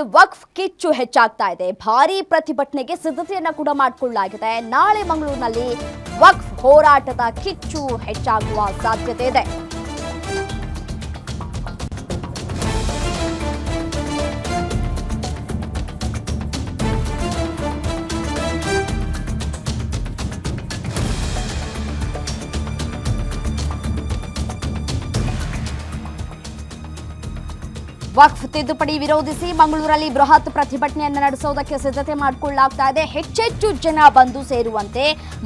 ವಕ್ಫ್ ಕಿಚ್ಚು ಹೆಚ್ಚಾಗ್ತಾ ಇದೆ. ಭಾರಿ ಪ್ರತಿಭಟನೆಗೆ ಸಿದ್ಧತೆಯನ್ನ ಕೂಡ ಮಾಡಿಕೊಳ್ಳಲಾಗಿದೆ. ನಾಳೆ ಮಂಗಳೂರಿನಲ್ಲಿ ವಕ್ಫ್ ಹೋರಾಟದ ಕಿಚ್ಚು ಹೆಚ್ಚಾಗುವ ಸಾಧ್ಯತೆ ಇದೆ. ವಕ್ಫ್ ತಿದ್ದುಪಡಿ ವಿರೋಧಿಸಿ ಮಂಗಳೂರಲ್ಲಿ ಬೃಹತ್ ಪ್ರತಿಭಟನೆಯನ್ನು ನಡೆಸೋದಕ್ಕೆ ಸಿದ್ಧತೆ ಮಾಡಿಕೊಳ್ಳಲಾಗ್ತಾ ಇದೆ. ಹೆಚ್ಚೆಚ್ಚು ಜನ ಬಂದು ಸೇರುವಂತೆ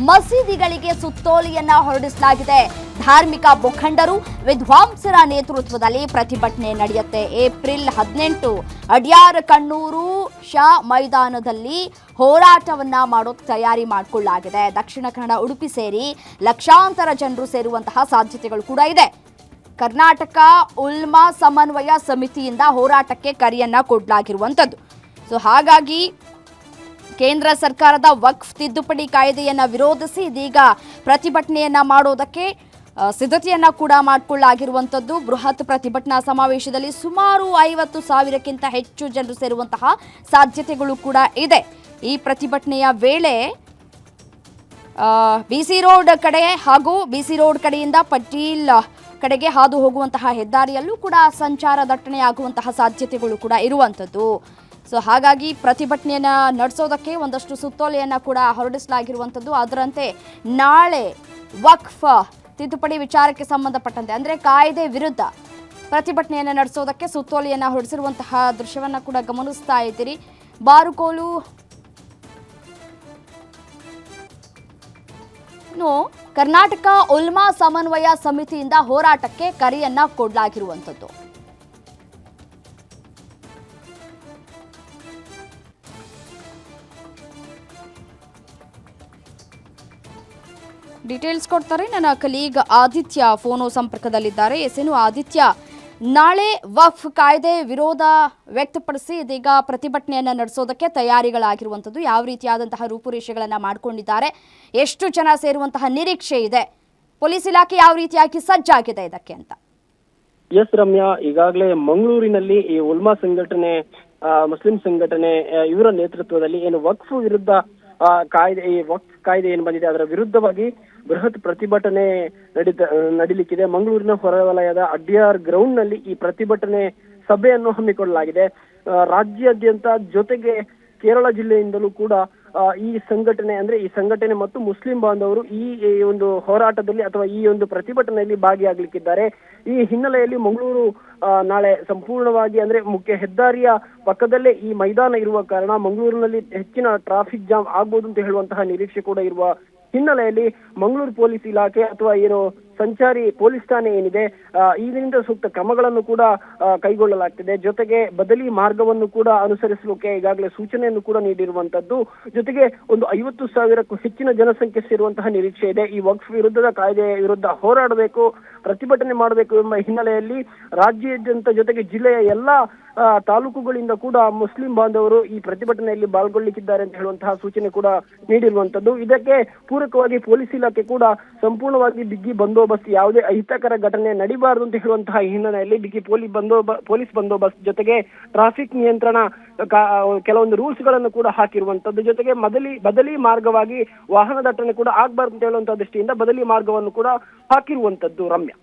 ಮಸೀದಿಗಳಿಗೆ ಸುತ್ತೋಲೆಯನ್ನ ಹೊರಡಿಸಲಾಗಿದೆ. ಧಾರ್ಮಿಕ ಮುಖಂಡರು ವಿದ್ವಾಂಸರ ನೇತೃತ್ವದಲ್ಲಿ ಪ್ರತಿಭಟನೆ ನಡೆಯುತ್ತೆ. ಏಪ್ರಿಲ್ ಹದಿನೆಂಟು ಅಡ್ಯಾರ್ ಕಣ್ಣೂರು ಶಾ ಮೈದಾನದಲ್ಲಿ ಹೋರಾಟವನ್ನ ಮಾಡೋಕೆ ತಯಾರಿ ಮಾಡಿಕೊಳ್ಳಲಾಗಿದೆ ದಕ್ಷಿಣ ಕನ್ನಡ ಉಡುಪಿ ಸೇರಿ ಲಕ್ಷಾಂತರ ಜನರು ಸೇರುವಂತಹ ಸಾಧ್ಯತೆಗಳು ಕೂಡ ಇದೆ. ಕರ್ನಾಟಕ ಉಲ್ಮಾ ಸಮನ್ವಯ ಸಮಿತಿಯಿಂದ ಹೋರಾಟಕ್ಕೆ ಕರೆಯನ್ನ ಕೊಡಲಾಗಿರುವಂಥದ್ದು. ಸೊ ಹಾಗಾಗಿ ಕೇಂದ್ರ ಸರ್ಕಾರದ ವಕ್ಫ್ ತಿದ್ದುಪಡಿ ಕಾಯ್ದೆಯನ್ನು ವಿರೋಧಿಸಿ ಇದೀಗ ಪ್ರತಿಭಟನೆಯನ್ನ ಮಾಡೋದಕ್ಕೆ ಸಿದ್ಧತೆಯನ್ನು ಕೂಡ ಮಾಡಿಕೊಳ್ಳಲಾಗಿರುವಂಥದ್ದು ಬೃಹತ್ ಪ್ರತಿಭಟನಾ ಸಮಾವೇಶದಲ್ಲಿ ಸುಮಾರು ಐವತ್ತು ಸಾವಿರಕ್ಕಿಂತ ಹೆಚ್ಚು ಜನರು ಸೇರುವಂತಹ ಸಾಧ್ಯತೆಗಳು ಕೂಡ ಇದೆ. ಈ ಪ್ರತಿಭಟನೆಯ ವೇಳೆ ಬಿ ಸಿ ರೋಡ್ ಕಡೆ ಹಾಗೂ ಬಿ ಸಿ ರೋಡ್ ಕಡೆಯಿಂದ ಪಟೀಲ್ ಕಡೆಗೆ ಹಾದು ಹೋಗುವಂತಹ ಹೆದ್ದಾರಿಯಲ್ಲೂ ಕೂಡ ಸಂಚಾರ ದಟ್ಟಣೆಯಾಗುವಂತಹ ಸಾಧ್ಯತೆಗಳು ಕೂಡ ಇರುವಂಥದ್ದು. ಸೊ ಹಾಗಾಗಿ ಪ್ರತಿಭಟನೆಯನ್ನು ನಡೆಸೋದಕ್ಕೆ ಒಂದಷ್ಟು ಸುತ್ತೋಲೆಯನ್ನು ಕೂಡ ಹೊರಡಿಸಲಾಗಿರುವಂಥದ್ದು. ಅದರಂತೆ ನಾಳೆ ವಕ್ಫ್, ತಿದ್ದುಪಡಿ ವಿಚಾರಕ್ಕೆ ಸಂಬಂಧಪಟ್ಟಂತೆ, ಅಂದರೆ ಕಾಯ್ದೆ ವಿರುದ್ಧ ಪ್ರತಿಭಟನೆಯನ್ನು ನಡೆಸೋದಕ್ಕೆ ಸುತ್ತೋಲೆಯನ್ನು ಹೊರಡಿಸಿರುವಂತಹ ದೃಶ್ಯವನ್ನು ಕೂಡ ಗಮನಿಸ್ತಾ ಇದ್ದೀರಿ. ಬಾರುಕೋಲು ಇನ್ನು ಕರ್ನಾಟಕ ಉಲ್ಮಾ ಸಮನ್ವಯ ಸಮಿತಿಯಿಂದ ಹೋರಾಟಕ್ಕೆ ಕರೆಯನ್ನ ಕೊಡಲಾಗಿರುವಂಥದ್ದು. ಡೀಟೇಲ್ಸ್ ಕೊಡ್ತಾರೆ. ನನ್ನ ಕಲೀಗ್ ಆದಿತ್ಯ ಫೋನು ಸಂಪರ್ಕದಲ್ಲಿದ್ದಾರೆ. ಎಸೇನು ಆದಿತ್ಯ ನಾಳೆ ವಫ್ ಕಾಯ್ದೆ ವಿರೋಧ ವ್ಯಕ್ತಪಡಿಸಿ ಇದೀಗ ಪ್ರತಿಭಟನೆಯನ್ನು ನಡೆಸೋದಕ್ಕೆ ತಯಾರಿಗಳಾಗಿರುವಂಥದ್ದು ಯಾವ ರೀತಿಯಾದಂತಹ ರೂಪುರೇಷೆಗಳನ್ನು ಮಾಡಿಕೊಂಡಿದ್ದಾರೆ, ಎಷ್ಟು ಜನ ಸೇರುವಂತಹ ನಿರೀಕ್ಷೆ ಇದೆ, ಪೊಲೀಸ್ ಇಲಾಖೆ ಯಾವ ರೀತಿಯಾಗಿ ಸಜ್ಜಾಗಿದೆ ಇದಕ್ಕೆ ಅಂತ. ಎಸ್ ರಮ್ಯಾ, ಈಗಾಗಲೇ ಮಂಗಳೂರಿನಲ್ಲಿ ಈ ಉಲ್ಮಾ ಸಂಘಟನೆ ಮುಸ್ಲಿಂ ಸಂಘಟನೆ ಇವರ ನೇತೃತ್ವದಲ್ಲಿ ಏನು ವಕ್ಫ್ ವಿರುದ್ಧ ಕಾಯ್ದೆ, ಈ ವಕ್ಫ್ ಕಾಯ್ದೆ ಏನು ಬಂದಿದೆ, ಅದರ ವಿರುದ್ಧವಾಗಿ ಬೃಹತ್ ಪ್ರತಿಭಟನೆ ನಡೀತ ನಡೀಲಿಕ್ಕಿದೆ. ಮಂಗಳೂರಿನ ಹೊರವಲಯದ ಅಡ್ಡಿಯಾರ್ ಗ್ರೌಂಡ್ನಲ್ಲಿ ಈ ಪ್ರತಿಭಟನೆ ಸಭೆಯನ್ನು ಹಮ್ಮಿಕೊಳ್ಳಲಾಗಿದೆ. ರಾಜ್ಯಾದ್ಯಂತ ಜೊತೆಗೆ ಕೇರಳ ಜಿಲ್ಲೆಯಿಂದಲೂ ಕೂಡ ಈ ಸಂಘಟನೆ ಅಂದ್ರೆ ಈ ಸಂಘಟನೆ ಮತ್ತು ಮುಸ್ಲಿಂ ಬಾಂಧವರು ಈ ಒಂದು ಹೋರಾಟದಲ್ಲಿ ಅಥವಾ ಈ ಒಂದು ಪ್ರತಿಭಟನೆಯಲ್ಲಿ ಭಾಗಿಯಾಗಲಿಕ್ಕಿದ್ದಾರೆ. ಈ ಹಿನ್ನೆಲೆಯಲ್ಲಿ ಮಂಗಳೂರು ನಾಳೆ ಸಂಪೂರ್ಣವಾಗಿ ಅಂದ್ರೆ ಮುಖ್ಯ ಹೆದ್ದಾರಿಯ ಪಕ್ಕದಲ್ಲೇ ಈ ಮೈದಾನ ಇರುವ ಕಾರಣ ಮಂಗಳೂರಿನಲ್ಲಿ ಹೆಚ್ಚಿನ ಟ್ರಾಫಿಕ್ ಜಾಮ್ ಆಗ್ಬೋದು ಅಂತ ಹೇಳುವಂತಹ ನಿರೀಕ್ಷೆ ಕೂಡ ಇರುವ ಹಿನ್ನೆಲೆಯಲ್ಲಿ ಮಂಗಳೂರು ಪೊಲೀಸ್ ಇಲಾಖೆ ಅಥವಾ ಏನು ಸಂಚಾರಿ ಪೊಲೀಸ್ ಠಾಣೆ ಏನಿದೆ ಈಗಿನಿಂದ ಸೂಕ್ತ ಕ್ರಮಗಳನ್ನು ಕೂಡ ಕೈಗೊಳ್ಳಲಾಗ್ತಿದೆ. ಜೊತೆಗೆ ಬದಲಿ ಮಾರ್ಗವನ್ನು ಕೂಡ ಅನುಸರಿಸಲಿಕ್ಕೆ ಈಗಾಗಲೇ ಸೂಚನೆಯನ್ನು ಕೂಡ ನೀಡಿರುವಂತದ್ದು. ಜೊತೆಗೆ ಒಂದು ಐವತ್ತು ಸಾವಿರಕ್ಕೂ ಹೆಚ್ಚಿನ ಜನಸಂಖ್ಯೆ ಸೇರುವಂತಹ ನಿರೀಕ್ಷೆ ಇದೆ. ಈ ವಕ್ಫ್ ವಿರುದ್ಧದ ಕಾಯ್ದೆ ವಿರುದ್ಧ ಹೋರಾಡಬೇಕು, ಪ್ರತಿಭಟನೆ ಮಾಡಬೇಕು ಎಂಬ ಹಿನ್ನೆಲೆಯಲ್ಲಿ ರಾಜ್ಯಾದ್ಯಂತ ಜೊತೆಗೆ ಜಿಲ್ಲೆಯ ಎಲ್ಲಾ ತಾಲೂಕುಗಳಿಂದ ಕೂಡ ಮುಸ್ಲಿಂ ಬಾಂಧವರು ಈ ಪ್ರತಿಭಟನೆಯಲ್ಲಿ ಪಾಲ್ಗೊಳ್ಳಿಕ್ಕಿದ್ದಾರೆ ಅಂತ ಹೇಳುವಂತಹ ಸೂಚನೆ ಕೂಡ ನೀಡಿರುವಂತದ್ದು. ಇದಕ್ಕೆ ಪೂರಕವಾಗಿ ಪೊಲೀಸ್ ಇಲಾಖೆ ಕೂಡ ಸಂಪೂರ್ಣವಾಗಿ ಬಿಗಿ ಬಂದೋಬಸ್ತ್ ಯಾವುದೇ ಅಹಿತಕರ ಘಟನೆ ನಡಿಬಾರದು ಅಂತ ಹೇಳುವಂತಹ ಹಿನ್ನೆಲೆಯಲ್ಲಿ ಬಿಗಿ ಪೊಲೀಸ್ ಬಂದೋಬ, ಪೊಲೀಸ್ ಬಂದೋಬಸ್ತ್ ಜೊತೆಗೆ ಟ್ರಾಫಿಕ್ ನಿಯಂತ್ರಣ ಕೆಲವೊಂದು ರೂಲ್ಸ್ಗಳನ್ನು ಕೂಡ ಹಾಕಿರುವಂತದ್ದು. ಜೊತೆಗೆ ಬದಲಿ ಬದಲಿ ಮಾರ್ಗವಾಗಿ ವಾಹನ ದಟ್ಟಣೆ ಕೂಡ ಆಗ್ಬಾರ್ದು ಅಂತ ಹೇಳುವಂತಹ ದೃಷ್ಟಿಯಿಂದ ಬದಲಿ ಮಾರ್ಗವನ್ನು ಕೂಡ ಹಾಕಿರುವಂತದ್ದು ರಮ್ಯ.